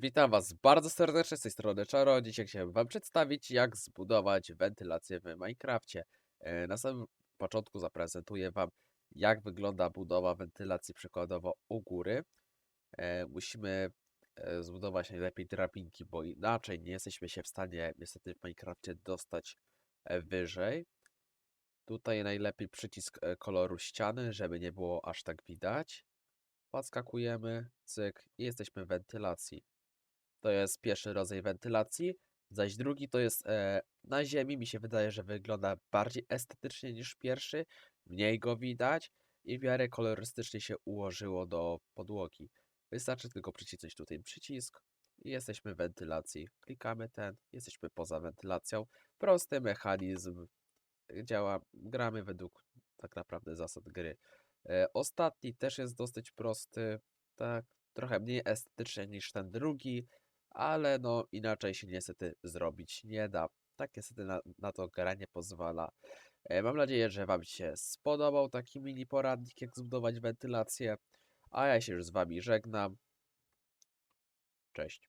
Witam Was bardzo serdecznie z tej strony Czaro. Dzisiaj chciałem Wam przedstawić, jak zbudować wentylację w Minecrafcie. E, Na samym początku zaprezentuję Wam, jak wygląda budowa wentylacji przykładowo u góry. E, Musimy e, zbudować najlepiej drabinki, bo inaczej nie jesteśmy się w stanie niestety w Minecrafcie dostać wyżej. Tutaj najlepiej przycisk koloru ściany, żeby nie było aż tak widać. Podskakujemy, cyk i jesteśmy w wentylacji. To jest pierwszy rodzaj wentylacji, zaś drugi to jest e, na ziemi. Mi się wydaje, że wygląda bardziej estetycznie niż pierwszy. Mniej go widać i w miarę kolorystycznie się ułożyło do podłogi. Wystarczy tylko przycisnąć tutaj przycisk i jesteśmy w wentylacji. Klikamy ten, jesteśmy poza wentylacją. Prosty mechanizm działa. Gramy według tak naprawdę zasad gry. E, ostatni też jest dosyć prosty, tak, trochę mniej estetyczny niż ten drugi, ale no inaczej się niestety zrobić nie da. Tak niestety na, na to gra nie pozwala. E, Mam nadzieję, że Wam się spodobał taki mini poradnik, jak zbudować wentylację, a ja się już z Wami żegnam. Cześć.